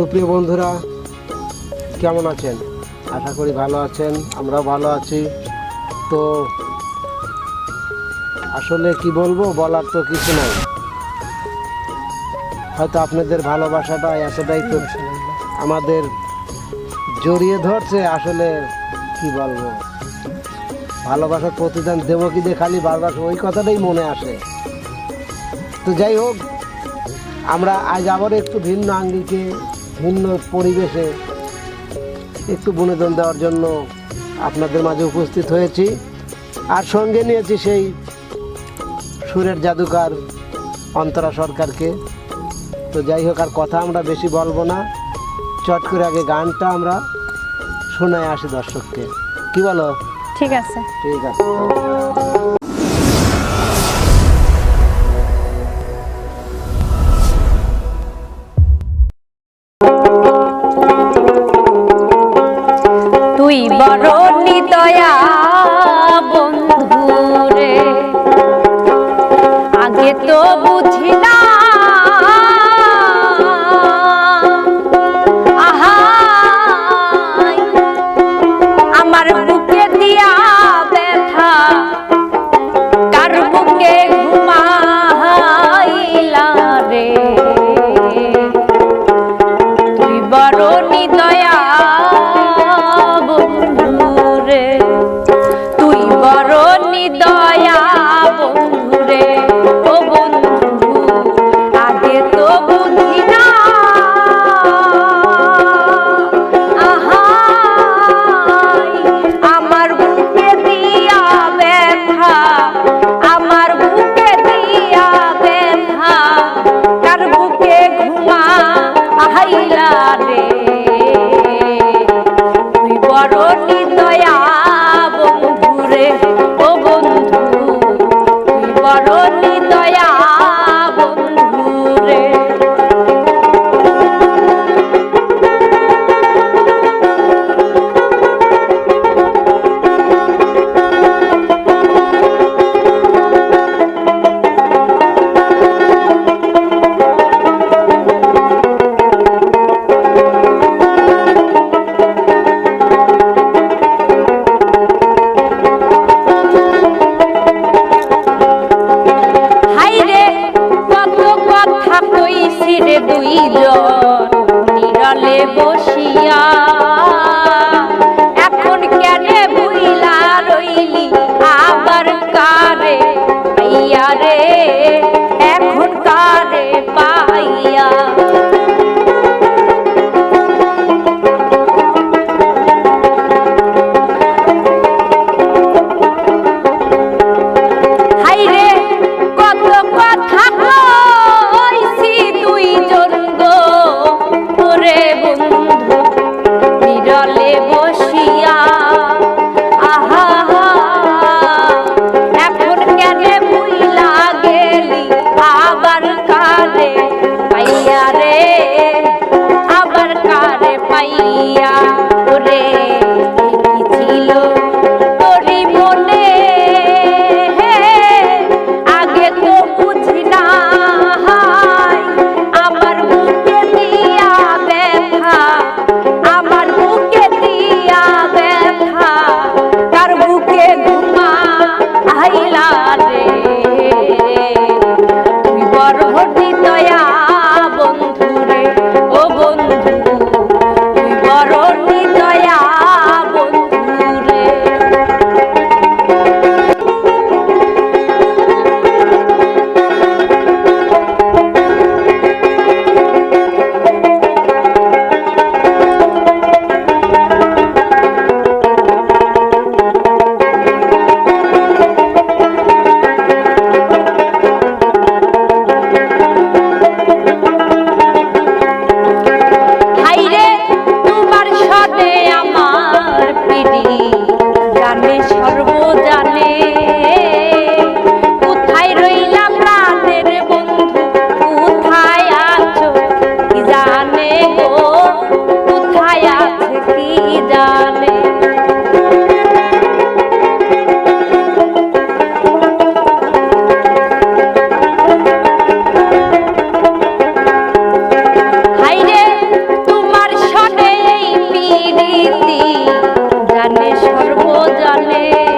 সুপ্রিয় বন্ধুরা, কেমন আছেন? আশা করি ভালো আছেন, আমরাও ভালো আছি। তো আসলে কি বলব, বলার তো কিছু নাই। হয়তো আপনাদের ভালোবাসাটা এতটাই তো আমাদের জড়িয়ে ধরছে, আসলে কি বলব? ভালোবাসার প্রতিদান দেবো কি দিয়ে খালি বারবার, ওই কথাটাই মনে আসে। তো যাই হোক, আমরা আজ আবার একটু ভিন্ন আঙ্গিকে ভিন্ন পরিবেশে একটু বিনোদন দেওয়ার জন্য আপনাদের মাঝে উপস্থিত হয়েছি। আর সঙ্গে নিয়েছি সেই সুরের জাদুকার অন্তরা সরকারকে। তো যাই হোক আর কথা আমরা বেশি বলব না। চট করে আগে গানটা আমরা শোনায় আসি দর্শককে। কি বলো? ঠিক আছে। ঠিক আছে। তুই বড় নিদয়া। 对呀。জানে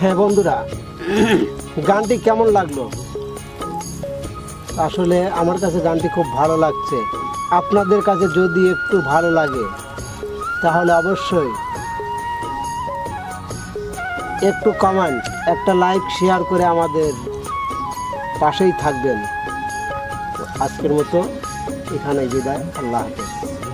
হ্যাঁ বন্ধুরা, গানটি কেমন লাগল? আসলে আমার কাছে গানটি খুব ভালো লাগছে। আপনাদের কাছে যদি একটু ভালো লাগে, তাহলে অবশ্যই একটু কমেন্ট, একটা লাইক, শেয়ার করে আমাদের পাশেই থাকবেন। আজকের মতো এখানে বিদায়, আল্লাহ হাফেজ।